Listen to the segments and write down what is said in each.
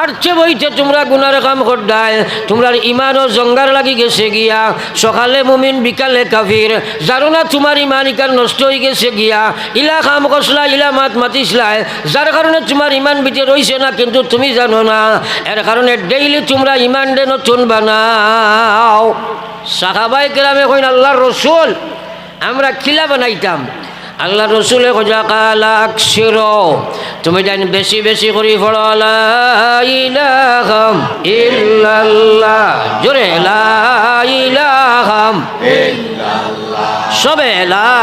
আর চে বইতে তোমরা গুনার কাম করডায় তোমরা ইমানও জঙ্গার লাগি গেছে গিয়া। সকালে মুমিন, বিকালে কাফির, জানো না তোমার ইমান ইকার নষ্ট হয়ে গেছে গিয়া? ইলা কাম কসলা ইলা মাত মাতিসলাই, যার কারণে তোমার ইমান বিতে রইছে না, কিন্তু তুমি জানো না, এর কারণে ডেইলি তোমরা ইমান ডে নতুন বানাও। সাহাবাই কেরামে কইন, আল্লাহর রসুল, আমরা খিলা বানাইতাম। আল্লাহ রসুলে খোঁজা কালাক শির তুমি জানি বেশি বেশি করি ফড়ো লা ইলাহাম ইল্লাল্লাহ। জোরে, লা ইলাহাম সবে, লা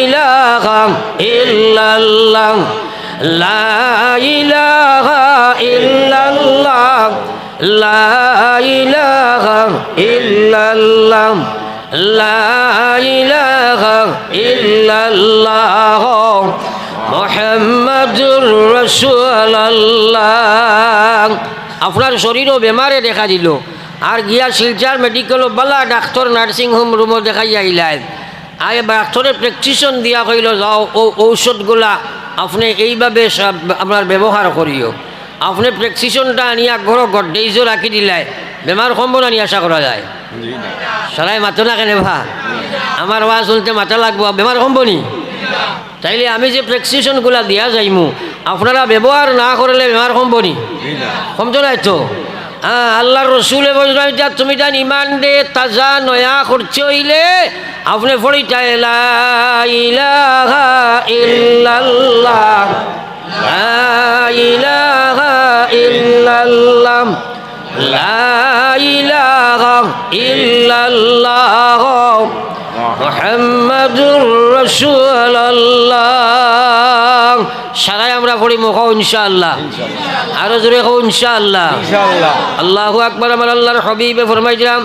ইলাহাম ইল্লাল্লাহ। লা ইলাহা ইল্লাল্লাহ। লা ইলাহা ইল্লাল্লাহ। লা ইলাহা ইল্লাল্লাহ মোহাম্মদুর রসুল্লাহ আপনার শরীরও বেমারে দেখা দিল। আর গিয়া শিলচার মেডিকেল বালা ডাক্তার নার্সিং হোম রুমও দেখাই আইলাই আর ডাক্তারে প্রেসক্রিপশন দিয়া কইল যাও ও ঔষধগুলা আপনি এইভাবে আপনার ব্যবহার করিও। আপনি প্রেসক্রিপশনটা আনিয়া ঘর গড্ডেইজও রাখি দিলাই। বেমার কমব না নিয়ে আশা করা যায়। সরাই মাতো না কেন ভা আমার ওয়া শুনতে মাথা লাগবো বেমার কমবনি তাইলে আমি যে প্রেসক্রিপশনগুলা দিয়া যাইমু, আপনারা ব্যবহার না করলে বেমার কমবনি কমতো নাই তো? হ্যাঁ আল্লাহর রসুলে তুমি যান ইমান দে তাজা নয়া করছে হইলে, আপনি ইলাহা ইল্লাল্লাহ মোহাম্মদুর রসুল্লাহ সারাই আমরা পড়ি মুখ ইনশাআল্লাহ। আরও জোরে হো ইনশাআল্লাহ। আল্লাহ আকবর আমার আল্লাহর হবিবে ফরমাইছিলাম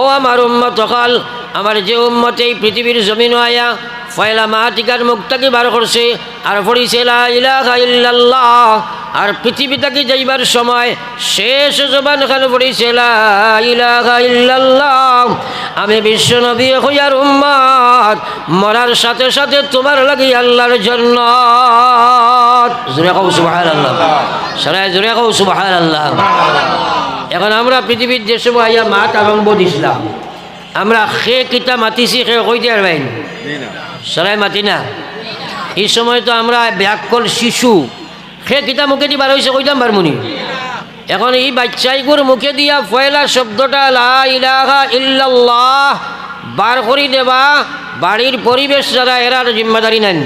ও আমার উম্মত কাল আমার যে উম্মত এই পৃথিবীর জমিন আয়া ফয়লা মাহাতিকার মুক্তাকে বার করছে, আর পড়িছে ইল্লাল্লাহ। আর পৃথিবী যাইবার সময় শেষ জবান খান পড়িছে ইল্লাল্লাহ। আমি বিশ্ব নবী হইয়ার উম্মত মরার সাথে সাথে তোমার লাগি আল্লাহর জন্য জোরে কৌ সুবহানাল্লাহ এখন আমরা পৃথিবীর যে সব আইয়া মাত আরম্ভ দিছিলাম আমরা সে কিতা মাতিছি সে কই দিয়ার বাইন সরাই মাতি না এই সময় তো আমরা ব্যাকল শিশু। সে কিতা মুখে দি বার হয়েছে কইতাম বারমুনি এখন এই বাচ্চাইগুর মুখে দিয়া ফয়লা শব্দটা লা ইলাহা ইল্লাল্লাহ বার করি দেবা বাড়ির পরিবেশ যারা এরার জিম্মাদারি নেন।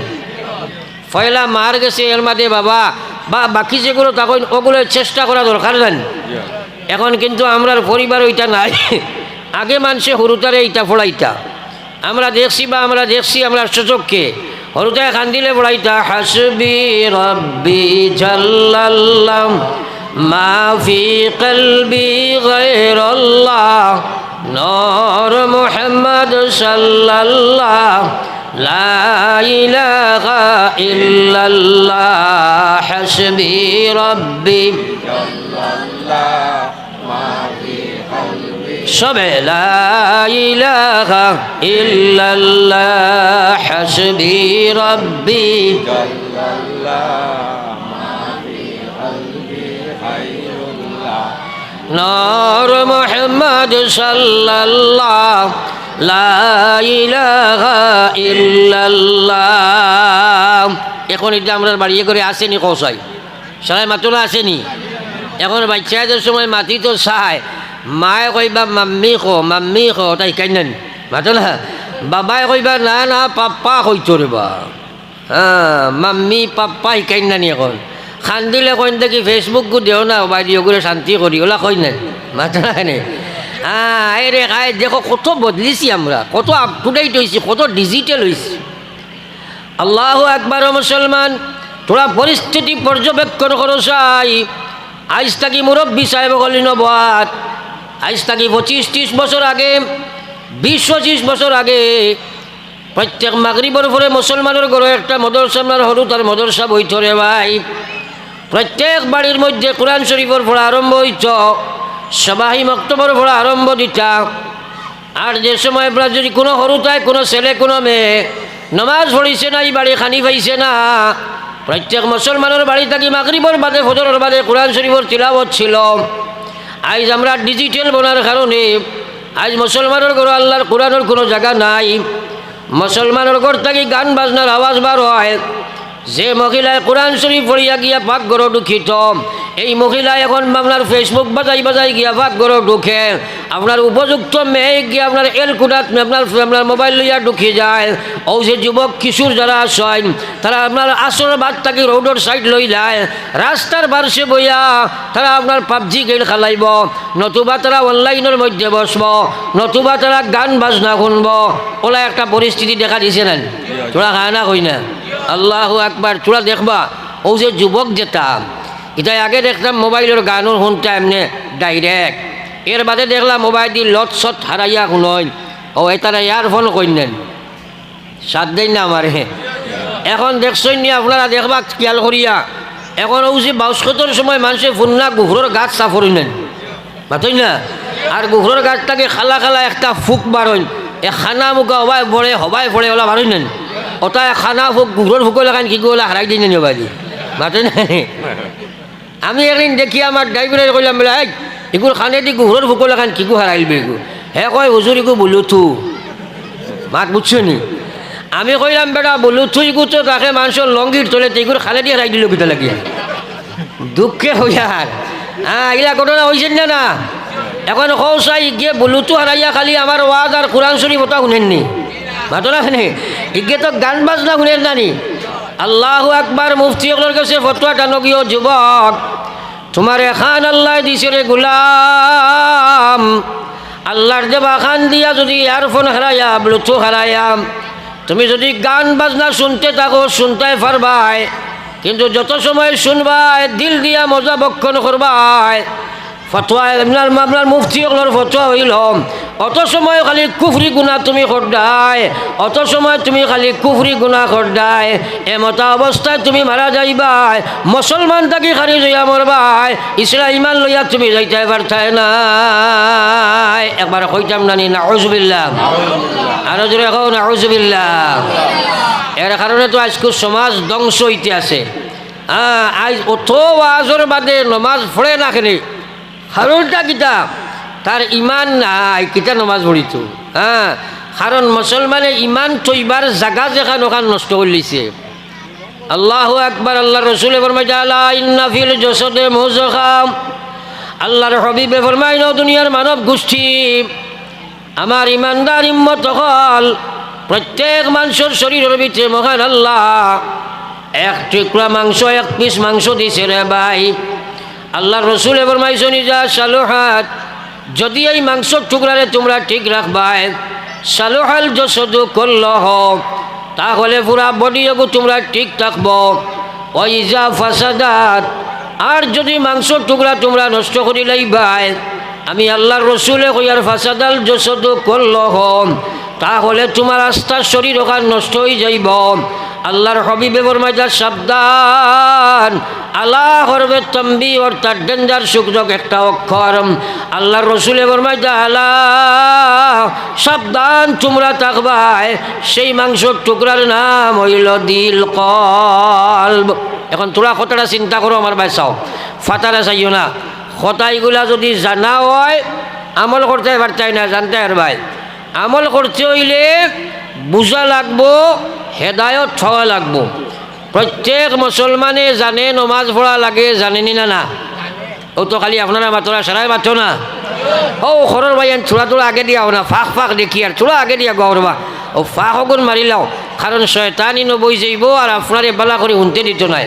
ফয়লা মার গেছে এর মাঝে বাবা বা বাকি যেগুলো তখন ওগুলো চেষ্টা করা দরকার নেন। এখন কিন্তু আমরার পরিবার ওইটা নাই। আগে মানুষে হরুতারে এইটা ফোড়াইতা আমরা দেখছি বা আমরা দেখছি, আমরা সুযোগকে হরুতায় খান্দিলে ফোড়াইতা হাসবি রব্বি জাল্লাল্লাহ, মা ফি কলবি গায়রাল্লাহ, নূর মুহাম্মদ সাল্লাল্লাহ, লা ইলাহা ইল্লাল্লাহ, হাসবি রব্বি। সবে হাসবি রব্বি। নূর মুহাম্মদ সাল্লাল্লাহ এখন এটা আমরা বাড়িয়ে করে আসেনি কৌশাই সবাই মাত্র আসেনি। এখন বাচ্চাদের সময় মাতি তো চায় মায়ে কইবা, মাম্মি খো মাম্মি খো তাই কাইনেন মাতো না। বাবাই কইবা, না না, পাপ্পা কইতো রেবা হ্যাঁ মাম্মি পাপ্পা শিকাই নানি এখন? খান্দিলে কইন দেখি ফেসবুক গু দেও না বাইদিও করে শান্তি করি ওলা কই নাই মাতো হ্যাঁ এই রে খাই, দেখো, কত বদলিছি আমরা, কত আপ টু ডেট হয়েছি কত ডিজিটাল হয়েছি আল্লাহ একবার মুসলমান তোরা পরিস্থিতি পর্যবেক্ষণ করো চাই। আজ থাকি মুরব্বী সাহেব গলি নবাদ আজ থাকি পঁচিশ ত্রিশ বছর আগে, বিশ পঁচিশ বছর আগে, প্রত্যেক মাগরিবর পরে মুসলমানের ঘরে একটা মদরসা আপনার হলু, তার মদরসা বইথরে ভাই। প্রত্যেক বাড়ির মধ্যে কোরআন শরীফের পড়া আরম্ভ হইত সবাই মক্তবর পড়া আরম্ভ দিতা। আর যে সময় আপনার যদি কোনো সরু তাই কোনো ছেলে, কোনো মেয়ে, নমাজ পড়িছে না, এই বাড়ি খানি পাইছে না প্রত্যেক মুসলমানের বাড়ি থাকি মাগরিবর বাদে, ফজরের বাদে কোরআন শরীফর তিলাবত ছিল। আজ আমরা ডিজিটাল বনার কারণে আজ মুসলমানের ঘর আল্লাহর কোরআনের কোনো জায়গা নাই। মুসলমানের ঘর থাকি গান বাজনার আওয়াজ বার হয়। যে মহিলায় কোরআন শরীফ পড়িয়া গিয়া পাক ঢুকিত এই মহিলা এখন আপনার ফেসবুক বাজাই বাজাই গিয়া পাক ঘর ঢুকে। আপনার উপযুক্ত মেয়ে গিয়া আপনার এলকুডাত আপনার আপনার মোবাইল লইয়া ঢুকি যায়। ও যে যুবক কিশোর যারা আসেন তারা আপনার আসর বাদ থাকি রোডের সাইড লই যায়। রাস্তার বারসে বইয়া তারা আপনার পাবজি গেম খেলাইব। নতুবা তারা অনলাইনের মধ্যে বসব। নতুবা তারা গান বাজনা শুনব। ওলা একটা পরিস্থিতি দেখা দিছে না তোরা খায় না কই না। আল্লাহ একবার তোরা দেখবা ও যে যুবক যেটা এটা আগে দেখতাম মোবাইলের গানও শুনতাম এমনি ডাইরেক্ট এর বাদে দেখলাম মোবাইল দি লত সত হারাইয়া শুনইন ও এটারা ইয়ারফোন কইনেন সাত দিন না আমার। এখন দেখছেন নি আপনারা দেখবা খেয়াল করিয়া। এখন ও যে বাউসকতর সময় মানুষের ফুন্না গুহরের গাছ সাফরি নেন বাতই না? আর গুহরের গাছটাকে খালা খালা একটা ফুক বারইন এ খানা মুখা হবাই পড়ে হবাই পড়ে ওলা বারই নেন ওটা খানা ফুক, গুহরের ফুক লাগান কি ওলা হারাই দিন বাদি। বাতই না? আমি একদিন দেখি আমার ড্রাইভারে কইলাম বলে, এই এগুলো খানে দি গুহরের লাগান কি গু হারাইলবে এগু হে কয় হুজুর এগু বলুথু। মাত বুঝছ নি? আমি কইলাম, বেটা বলু তুই গুতো তাকে মানুষের লঙ্গির তোলে তেগুর খালে দিয়ে রাই দিল কিতা লাগিয়া দুঃখে হইয়ার হ্যাঁ এগুলা ঘটনা হয়েছেন না না? এখন কৌসাই গিয়ে বলুতো হারাইয়া খালি আমার ওয়াজ আর কোরআন শরীফ ওটা শুনেননি? ঘটনা শুনে? ইগে তো গান বাজনা শুনেন নানি আল্লাহ একবার মুফতি ওগুলোর কাছে ফটোয়া টানকীয় যুবক, তোমার এখান আল্লাহ দিছে রে গুলাম। আল্লাহর দেবা খান দিয়া যদি ইয়ারফোন হারাইয়া, ব্লুটুথ হারাইয়া, তুমি যদি গান বাজনা শুনতে থাকো শুনতে পারবাই। কিন্তু যত সময় শুনবাই, দিল দিয়া মজা বক্ষণ করবাই। ফটোয়া আপনার আপনার মুফতি ওগুলোর ফটোয়া হইল অত সময় খালি কুফরি গুণা তুমি করদাই অত সময় তুমি খালি কুফরি গুণা করদাই এমতা অবস্থায় তুমি মারা যাইবাই মুসলমান থাকি খালি জয়া মরবাই ইসরা ইমান লইয়া তুমি যাইতে পারতাই নাই। একবার কইতাম নানি না ওজবিল্লা আরও জোরে এখন আউজবিল্লা এর কারণে তো আজকে সমাজ ধ্বংস হইতে আছে। আজ অত আজর বাদে নমাজ পড়ে না কারণটা কিতা? তার ইমান নাই, কিতা নমাজ পড়িত হ্যাঁ কারণ মুসলমানে ইমান তৈবার জাগা যেখান ওখান নষ্ট করে লিছে। আল্লাহ একবার আল্লাহ রসুলে ফরমাই আলা ইন্নাফিল জসদে মোজখাম। আল্লাহর হবিবে ন দুনিয়ার মানব গোষ্ঠী আমার ইমানদার ইম্মত হল প্রত্যেক মানুষের শরীরের ভিতরে মহান আল্লাহ। এক টুকরা মাংস, এক পিস মাংস দিছে রে ভাই। আল্লাহ রসুল এবার মাইছো নিজা সালোহাত, যদি এই মাংসর টুকরারে তোমরা ঠিক রাখবাই, সালোহাল যশদু করল হোক, তাহলে পুরা বডিও তোমরা ঠিক থাকব। ওই যা ফাসাদাত, আর যদি মাংসর টুকরা তোমরা নষ্ট করি লাইবাই আমি আল্লাহর রসুলে কইয়ার ফাসাদাল যশদু করল হোক তাহলে তোমার আস্থার শরীর ওখান নষ্ট হয়ে যাইব। আল্লাহর হবিবে বর্মাইদার সাবধান। আল্লাহ হরবে তম্বি অর্থাৎ ডেঞ্জার সুযোগ একটা অক্ষর। আল্লাহর রসুলে বর্মাইদা আল্লাহ, সাবধান তোমরা থাকবাই সেই মাংসর টুকরার নাম হইল দিল কলব। এখন তোরা কথাটা চিন্তা করো আমার বাইসাও ফাতারা চাইও না। কথাইগুলা যদি জানা হয়, আমল করতে পারতাই না, জানতে আর ভাই আমল করতে হইলে বুঝা লাগবো, হেদায়ত হওয়া লাগবো। প্রত্যেক মুসলমানে জানে নমাজ পড়া লাগে, জানেনি না না? ও তো খালি আপনারা মাতরা সারাই মাতো না? ও সরর ভাই থোড়া থোড়া আগে দিয়া না, ফাঁক ফাঁক দেখি, আর থোড়া আগে দিয়া গৌরবা ও ফাঁক অগুন মারি লাও, কারণ শয়তানি নবই যাইব, আর আপনারে বালা করে শুনতে দিত নাই।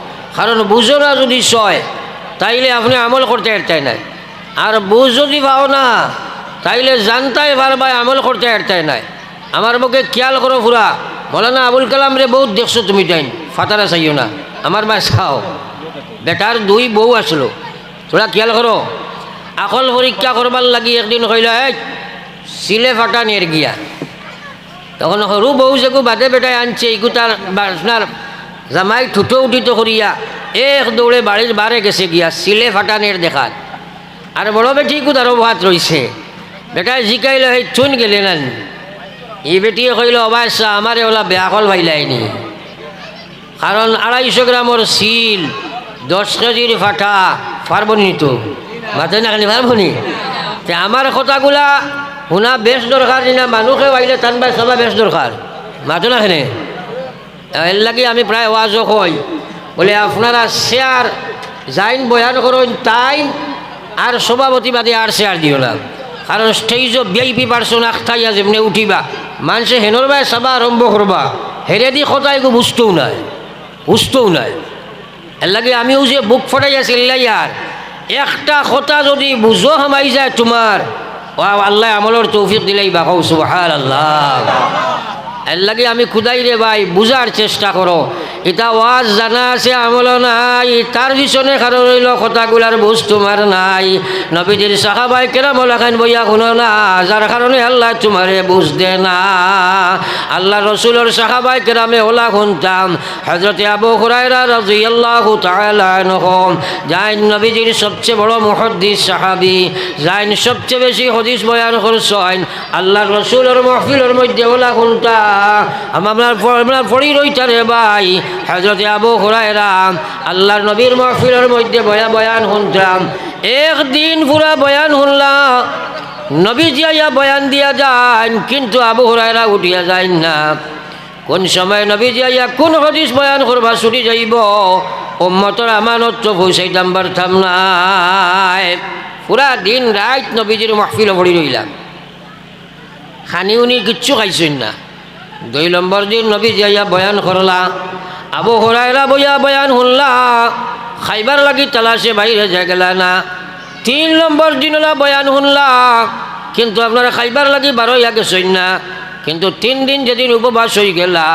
কারণ বুঝো না যদি সয় তাইলে আপনি আমল করতে পারতেন নাই। আর বুঝ যদি পাও না, তাইলে জানতাই পারবাই আমল করতে এরতাই নাই। আমার মুখে খেয়াল করো ফুরা। মৌলানা আবুল কালাম রে বহুত দেখছ তুমি তাই ফাতারা চাইও না। আমার মা চাও। বেটার দুই বউ আসলো। তোরা খেয়াল করো, আকল পরীক্ষা করবার লাগি একদিন কইল, এই সিলে ফাটা নিয়ে গিয়া। তখন সৰু বহু যেগু বাদে বেটাই আনছে, ইগু তার জামাই ঠুটো উঠিত করিয়া এক দৌড়ে বাড়ির বারে গেছে গিয়া সিলে ফাটানের দেখাত। আর বড় বেটি তারও ভাত রইছে বেটাই জিকাইল সেই চুন গেলে নান। ই বেটিয়ে কইল অবাইসা আমারে ওলা বেয়া কল ভাইলাইনি। কারণ আড়াইশো গ্রামর সিল দশ কেজির ফাটা পারবনি তো মাথে না খালি পারবনি তে আমার কথাগুলা শুনা বেশ দরকার না মানুষে বাইলে টান বাই সবা বেশ দরকার মাথো না এর লাগি আমি প্রায় ওয়াজও কই। বলে, আপনারা শেয়ার যাইন বয়ান করুন তাই আর সভাপতিবাদী আর শেয়ার দিও না। কারণ স্টেজ ভিআইপি পার্সন আখতাইয়া যেমনি উঠিবা। মানুষে হেনর বাই চাবা আরম্ভ করবা। হেরে দি সদায় গো বুঝতেও নাই বুঝতেও নাই। এর লাগে আমিও যে বুক ফটাই চিল্লাই আর। একটা কথা যদি বুঝো হামাই যায় তোমার। আল্লাহ আমলের তৌফিক দিলেই বাকাও সুবহান আল্লাহ এর লাগে আমি খুদাই রে ভাই বুঝার চেষ্টা করো। এটা ওয়াজ জানা আছে আমল নাই। তার পিছনে কারণ রইল কথাগুলার বুঝ তোমার নাই। নবীজির সাহাবাই কেরাম লাখান, বইয়া শুনো না, যার কারণে আল্লাহ তোমারে বুঝ দে না। আল্লাহ রসুলের সাহাবাই কেরামে ওলা শুনতাম হজরতে আবু রাদিয়াল্লাহু তাআলা আনহু। যাইন নবীজির সবচেয়ে বড় মুহাদ্দিস সাহাবী। যাইন সবচেয়ে বেশি হদিস বয়ান করছেন। আল্লাহ রসুলের মহফিলের মধ্যে ওলা শুনতা আমার পড়ি রইতা রে ভাই। হজরতে আবু হুরায়রা, আল্লাহর নবীর মহফিলের মধ্যে বয়া বয়ান শুনতাম। একদিন পুরা বয়ান শুনলাম নবী জিয়া বয়ান দিয়া যান, কিন্তু আবু হুরায়রা উঠিয়া যায় না। কোন সময় নবী জিয়া কোন হদিস বয়ান করবা ছুটি যাইব, উম্মতর আমানত তো পৌঁছাইতাম পারতাম নাই। পুরা দিন রাত নবীজির মহফিল পড়ি রইলাম। খানি উনি কিচ্ছু খাইছেন না। দুই নম্বর দিন নবী জিয়া বয়ান করলা। আবু হরাইরা বইয়া বয়ান শুনলা খাইবার লাগি তালাশে বাইরে যাই গেলা না। তিন নম্বর দিন ওলা বয়ান শুনলা কিন্তু আপনারা খাইবার লাগি বারো ইয়া গেছেন না। কিন্তু তিন দিন যেদিন উপবাস হয়ে গেলা,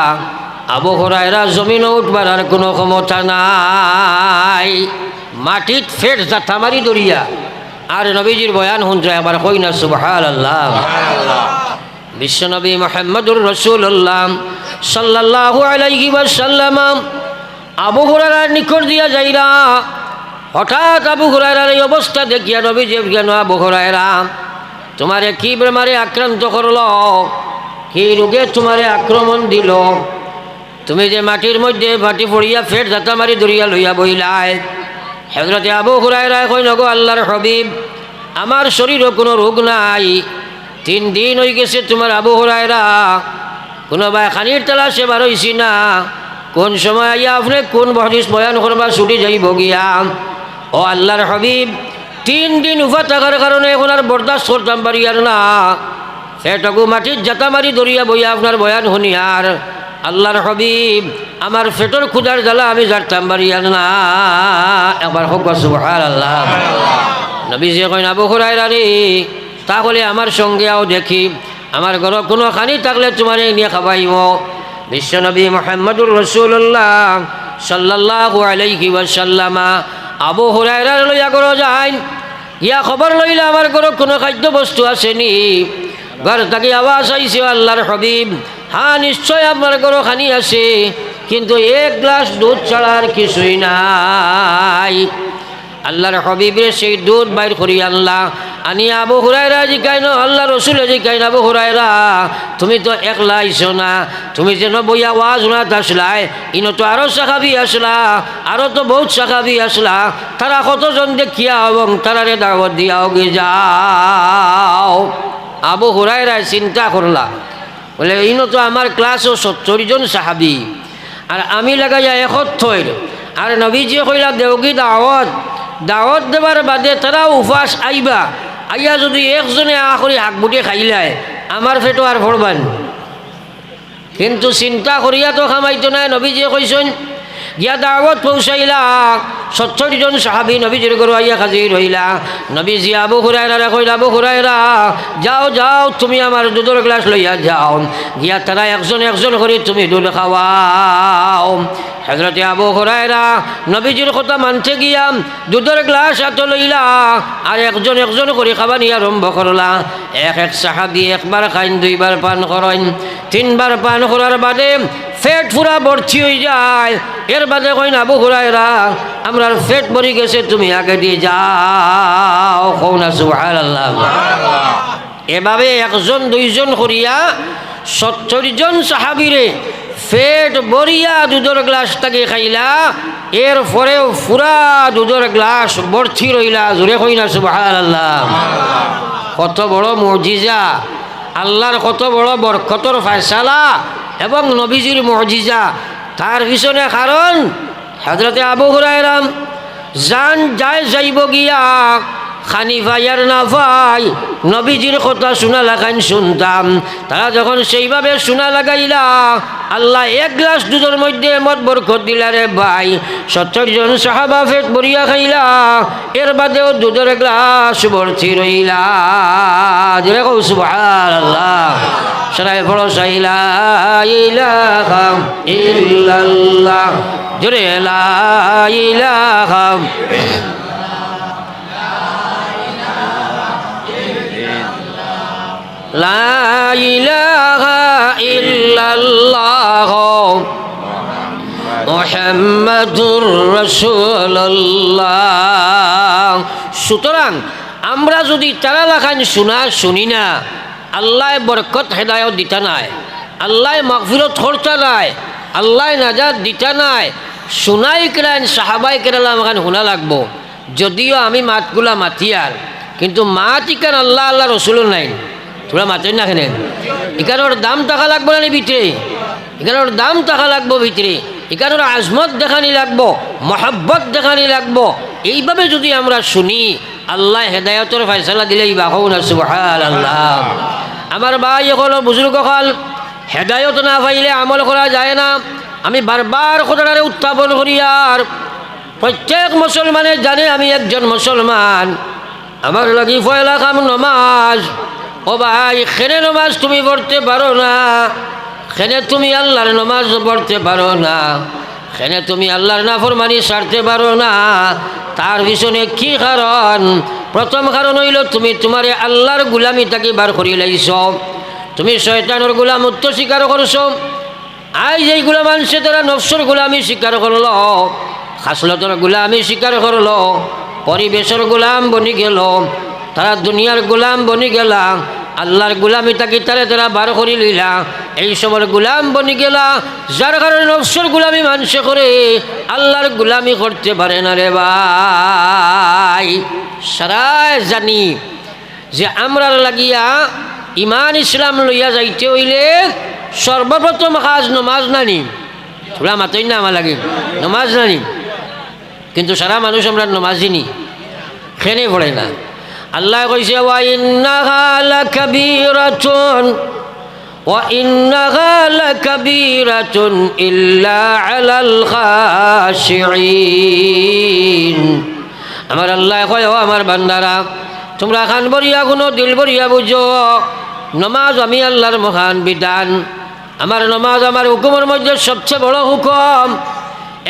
আবু হরাইরা জমিনও উঠবার আর কোনো ক্ষমতা নাই। মাটিত ফেট জাথা মারি দরিয়া আর নবীজির বয়ান শুনছে আবার কই না সুবহান আল্লাহ বিশ্বনবী মোহাম্মদুর রসুল্লাহ সাল্লাহু আলাইহি ওয়াসাল্লাম আবু হুরারার নিকট দিয়া যাইরা হঠাৎ আবু হুরায়রার এই অবস্থা দেখিয়া নবী যে জ্ঞান আবু হুরায়রা, তোমারে কি বেমারে আক্রান্ত করল? কি রোগে তোমারে আক্রমণ দিল? তুমি যে মাটির মধ্যে মাটি পড়িয়া ফের জাতা মারি দরিয়া লইয়া বইলাই। হেজরতে আবু হুরায়রা কই নগো আল্লাহর হবিব, আমার শরীরও কোনো রোগ নাই। তিন দিন হয়ে গেছে তোমার আবু হরায়রা। কোনোবাই খানির তালাশে বার হইছি না। কোন সময় আইয়া আপনি কোন বহিস বয়ান করবা ছুটি যাইব গিয়া? ও আল্লাহর হবিব, তিন দিন উফা থাকার কারণে এখন আর বরদাস্ত করতাম পারি আর না। সেটুকু মাটির জাতা মারি দরিয়া বইয়া আপনার বয়ান শুনি আর। আল্লাহর হবিব, আমার ফেটর ক্ষুদার জ্বালা আমি জারতাম পারি আর না। একবার হোক সুবহান আল্লাহ নবী যে কই আবু হরায়রা রে তাহলে আমার সঙ্গে আও দেখি। আমার ঘর কোনো খানি থাকলে তোমার নিয়ে খাবাইব। বিশ্বনবী মোহাম্মদুর রসুল্লাহ সাল্লাহ আলাইহি ওয়াসাল্লামা আবু হুরায়রা লইয়া করো যাই ইয়া খবর লইলে আমার ঘর কোনো খাদ্য বস্তু আসেনি। ঘর থাকি আওয়াজ আইছে, আল্লাহর হবিব হ্যাঁ নিশ্চয় আপনার ঘর খানি আছে, কিন্তু এক গ্লাস দুধ ছাড়া আর কিছুই নাই। আল্লাহর হবিবের সেই দুধ বাইর করি আল্লাহ আনি আবু হুরাইরা জিকাই ন আল্লাহ রসুলে জিকাই আবু হুরাইরা তুমি তো একলা আইছো না, তুমি যেন বইয়া ওয়াজ শোনাত আসলাই ইনো তো আরও শাখাবি আসলা আরও তো বহুত শাখাবি আসলা, তারা কতজন দেখিয়া এবং তারারে দাওয়াত দিয়াও গে যাও। আবু হুরাইরা চিন্তা করলা, বলে, ইনো তো আমার ক্লাসও সত্তর জন সাহাবি, আর আমি লাগাইয়া একত্তর। আর নবীজি কইলা, দেওগি দাওয়াত দাওয়াত দেবার বাদে তারা উপাস আইবা। আইয়া যদি একজনে আ করে হাক বুটে খাইলায় আমার ফেটো আর ভরবান কিন্তু চিন্তা করিয়া তো খামাইতো নাই, নবীজিয়ে কইসন গিয়া দাওয়াত পৌঁছাইলা সত্তর জন সাহাবি নবীজির আইয়া হাজির হইলা। নবীজি আবু হুরায়রা কইলা, আবু হুরায়রা, যাও যাও, তুমি আমার দুধের গ্লাস লইয়া যাও। গিয়া তারা একজন একজন করে তুমি দুধ খাওয়াও। হজরতে আবু হুরায়রা নবীজির কথা মানতে গিয়া দুধের গ্লাস এত লইলা আর একজন একজন করে খাবানি আরম্ভ করলা। এক এক সাহাবি একবার খাইন, দুইবার পান করেন। তিনবার পান করার বাদে ফেট ফুরা ভর্তি হয়ে যায়। এর বাদে কইন আবু হুরায়রা, আমরার ফেট ভরি গেছে, তুমি আগে দিয়ে যাও। কৌনা সুবহানাল্লাহ। এভাবে একজন, দুইজন করিয়া সত্তর জন সাহাবিরে ফেট বরিয়া দুধের গ্লাসটাকে খাইলা। এর পরেও ফুরা দুধের গ্লাস ভর্তি রইলা। জোরে কই না, সুবহানাল্লাহ। কত বড় মজিজা। আল্লাহর কত বড় বরকতর ফায়সালা এবং নবীজির মজিজা। তার পিছনে কারণ হজরতে আবু হুরায়রাম জান যায় যাইব গিয়া খানি ভাইয়ার না ভাই, নবীজির কথা শোনা লাগাইন শুনতাম। তারা যখন সেইভাবে শোনা লাগাইলা, আল্লাহ এক গ্লাস দুধের মধ্যে মত বরকত দিলা রে ভাই। সত্তর জন সাহাবা ফেট বরিয়া খাইলা, এর বাদেও দুধের গ্লাস ভর্তি রইলা। জোরে কৌ সুবহানাল্লাহ। সরাই বড় সাইলা ইল্লাল্লাহ। জোরে لا إله إلا الله মোহাম্মদুর রসুল্লাহ সুতরাং আমরা যদি তারা লাখান শোনা শুনি না আল্লাহ বরকত হেদায়ত দিতা নাই আল্লাহ মকফিরত হরতা নাই আল্লাহ নাজাদ দিতা নাই শোনাই কেরান সাহাবাই কেরালা আমাখান শোনা লাগবো যদিও আমি মাতগুলা মাতিয়ার কিন্তু মাত ইকান আল্লাহ আল্লাহ রসুল নাই তোরা মাতেন না কেন এখানোর দাম টাকা লাগবে না ভিতরে। এখানোর দাম টাকা লাগবো ভিতরে। এখানোর আজমত দেখানি লাগবো, মহাব্বত দেখানি লাগবো। এইভাবে যদি আমরা শুনি, আল্লাহ হেদায়তর ফয়সালা দিলেই বাহু আল্লাহ আমার ভাই এখন বুজুর্গ কাল হেদায়ত না পাইলে আমল করা যায় না। আমি বারবার কথাটারে উত্থাপন করি, আর প্রত্যেক মুসলমানে জানে আমি একজন মুসলমান। আমার লাগি ফয়লা কাম নমাজ ও ভাই, খেনে নমাজ তুমি পড়তে পারো না। খেনে তুমি আল্লাহর নমাজ পড়তে পারো না। খেনে তুমি আল্লাহর নাফরমানি সারতে পারো না। তার পিছনে কি কারণ? প্রথম কারণ হইল তুমি তোমারে আল্লাহর গুলামি তাকে বার করি লাইছ। তুমি শয়তানোর গুলাম উত্ত স্বীকার করছ। আই যেই গুলাম আনছে তারা নফসর গুলামি স্বীকার করল, খাসলতর গুলামি স্বীকার করল, পরিবেশের গুলাম বনি গেল, তারা দুনিয়ার গোলাম বনি গেলা আল্লাহর গোলামি তাকে তারা তারা বার করি লইলা, এই সময় গোলাম বনি গেলা, যার কারণে নফসর গোলামি মানুষে করে, আল্লাহর গোলামি করতে পারে না রে ভাই। সারাই জানি যে আমরার লাগিয়া ইমান ইসলাম লইয়া যাইতে হইলে সর্বপ্রথম কাজ নমাজ নানি। তোরা মাতই না আমার লাগে, নমাজ নানি। কিন্তু সারা মানুষ আমরা নমাজিনি খেনে পড়ে না। আল্লাহ কইছে আমার আল্লাহ কয় আমার বান্দারা, তোমরা খান বরিয়া কোনো দিল বরিয়া বুঝো, নমাজ আমি আল্লাহর মহান বিধান। আমার নমাজ আমার হুকুমের মধ্যে সবচেয়ে বড় হুকুম।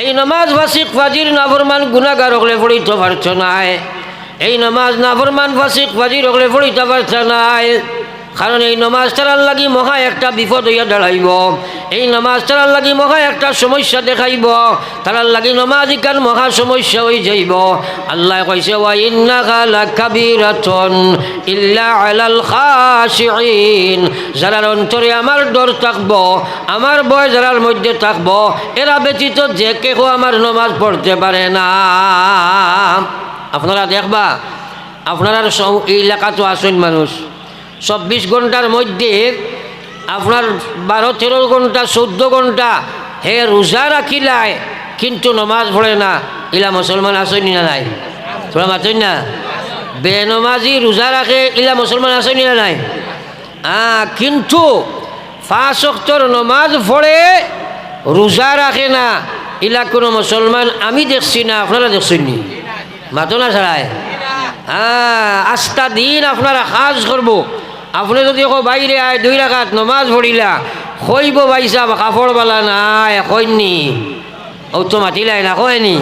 এই নমাজ ভাসিক ফাজির নাফরমান গুণাগার হলে পড়িতে পারছ নাই এই নমাজ নাফরমান ফাসিক, ফাজির হলে পড়িতে পারছ নাই। কারণ এই নমাজ তারার লাগি মহা একটা বিপদ হইয়া দাঁড়াইব। এই নমাজ তারার লাগি মহা একটা সমস্যা দেখাইব। তারার লাগি নমাজ ইকান মহা সমস্যা হয়ে যাইব। আল্লাহ কইছে, ওয়া ইল্লা আলাল খাশিঈন। যারার অন্তরে আমার ডর থাকব, আমার বয় যারার মধ্যে থাকব, এরা ব্যতীত যে কেহ আমার নমাজ পড়তে পারে না। আপনারা দেখবা, আপনারা এই এলাকাতো আসেন মানুষ। চব্বিশ ঘণ্টার মধ্যে আপনার বারো, তেরো ঘণ্টা, চৌদ্দ ঘণ্টা হে রোজা রাখিলায় কিন্তু নমাজ পড়ে না। ইলা মুসলমান আসেনি না নাই? তোরা মাতই না? বেনমাজি রোজা রাখে, ইলা মুসলমান আসেনি না নাই? কিন্তু পাঁচ অক্টর নমাজ পড়ে রোজা রাখে না। ইলা কোনো মুসলমান আমি দেখছি না, আপনারা দেখছেন নি মাতো না ছাড়ায় হ্যাঁ আস্তা দিন আপনারা কাজ করব। আপনি যদি বাইরে আয়, দুই রাখাত নমাজ পড়িলা হইব বাইসা কাপড় বালা নাই কইনি ও তো মাতিলাই না কয়নি